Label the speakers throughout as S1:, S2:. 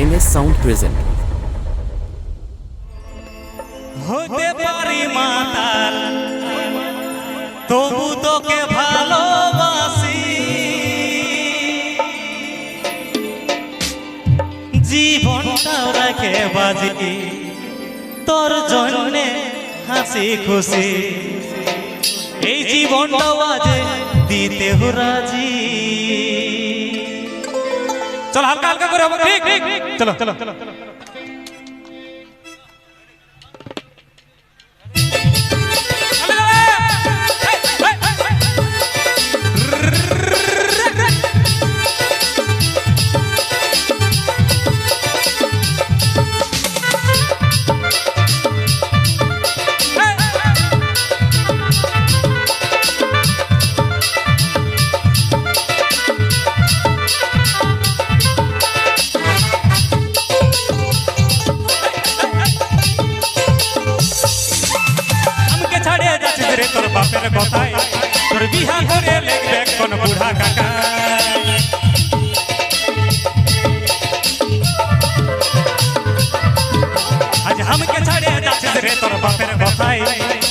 S1: M sound present
S2: তোকে ভালোবাসি। বাজি, তোর জন্যে হাসি খুশি। এই জীবনটাও আজ দিতে রাজি। चलो हल्का हल्का करो ठीक। ठीक चलो चलो चलो। বাপের কথায়, তোর বিহা করে লেখবে কোন বুড়া কাকা। আজ আমাকে ছাড়ে যাচ্ছে রে তোর বাপের কথায়,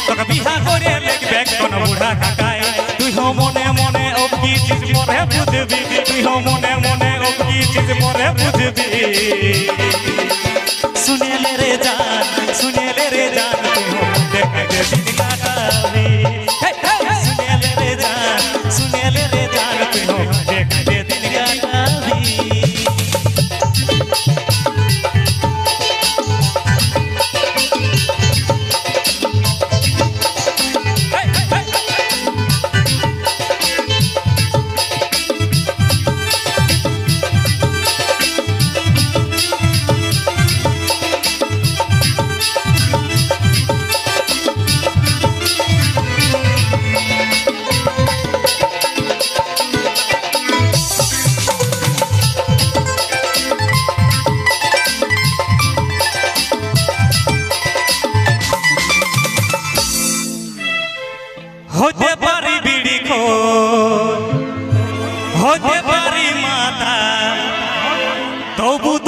S2: তোকে বিহা করে লেখবে কোন বুড়া কাকায়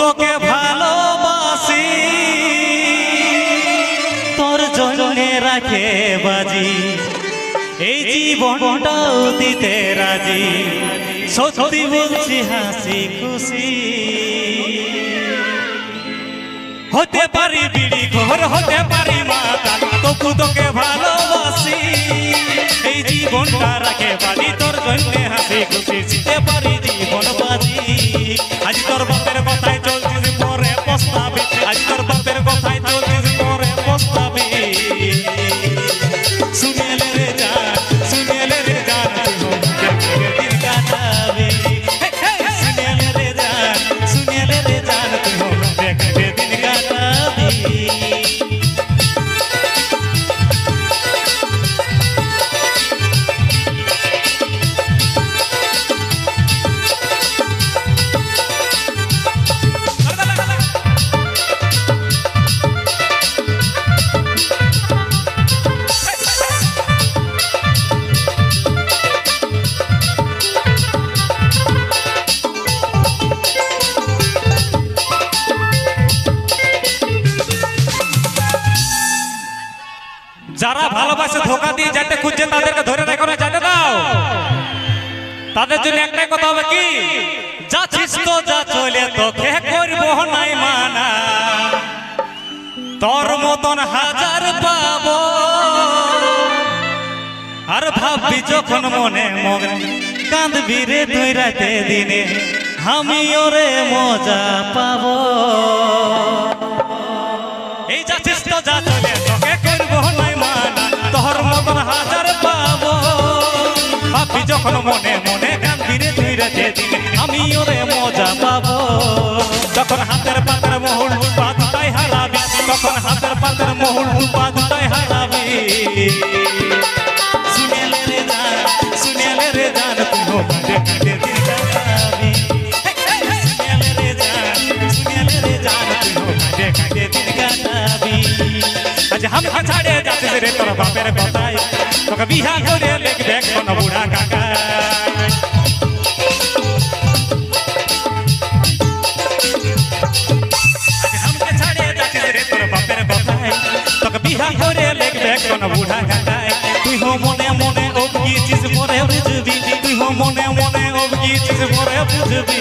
S2: তোকে ভালোবাসি। তোর জন্যে রাখে বাজি। এই জীবনটাও দিতে রাজি। সত্যি বলছি, হাসি খুশি। হতে পারি বিড়ি ঘর, হতে পারি মাতা তবু তোকে ভালোবাসি। এই জীবনটা রাখে বাজি, তোর জন্য হাসি খুশি, জিতে পারি যারা ভালোবাসে ধোকা দিয়ে যেতে খুঁজছে তাদেরকে ধরে রেখো না, যেতে দাও। তাদের জন্য একটাই কথা হবে কি? যাচ্ছিস তো যা চলে তোকে করব নাই মানা। তোর মতন হাজার পাবো। আর ভাববি যখন মনে মনে কাঁদবি রে দুই রাতে দিনে। আমি ওরে মজা পাবো। ভাবি যখন মনে মনে কান্দি রে তুই রেখে দিলে আমি ওরে মজা পাবো যখন হাতের পাতের মহুল পা দুটাই হারাবি তখন হাতের পাতের মহুল পা দুটাই হারাবি শুনেলে রে জান শুনেলে রে জান তুই হো কাঁদে কাঁদে দিন কাটাবি শুনেলে রে জান শুনেলে রে জান তুই হো কাঁদে কাঁদে দিন কাটাবি আজ আমাকে ছাড়ে যাচ্ছিস রে তোর বাপের কথায় তোকে বিহা করে লিখবে কোন এখন বুড়া কাটায় তুই হো মনে মনে অবগিছিস পরে বুঝবি তুই হো মনে মনে অবগিছিস পরে বুঝবি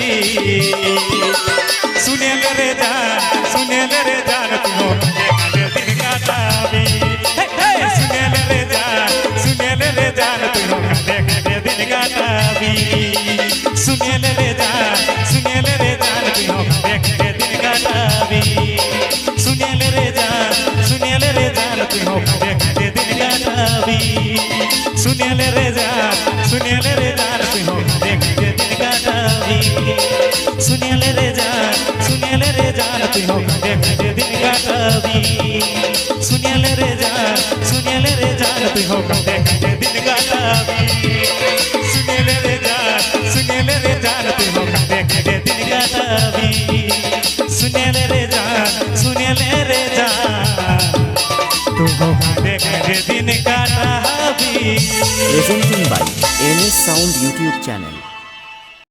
S2: শুনে লে রে জান শুনে লে রে জান তুই হো কাটে দিন কাটাবি হে, হে, শুনে লে রে জান শুনে লে রে জান তুই হো কাটে কাটে দিন কাটাবি শুনে লে রে জান सुनियल रे जार, सुनियल रे जार पे हो, देख के दिन का बीते सुनियल रे जार, सुनियल रे जार हो, देख के दिन काटा बी सुनियल रे जार रे जार हो, देख के दिन का बी सुनियल रे जार रे जार हो, देख के दिन काटा কাটাবি
S1: presenting by NS Sound YouTube channel.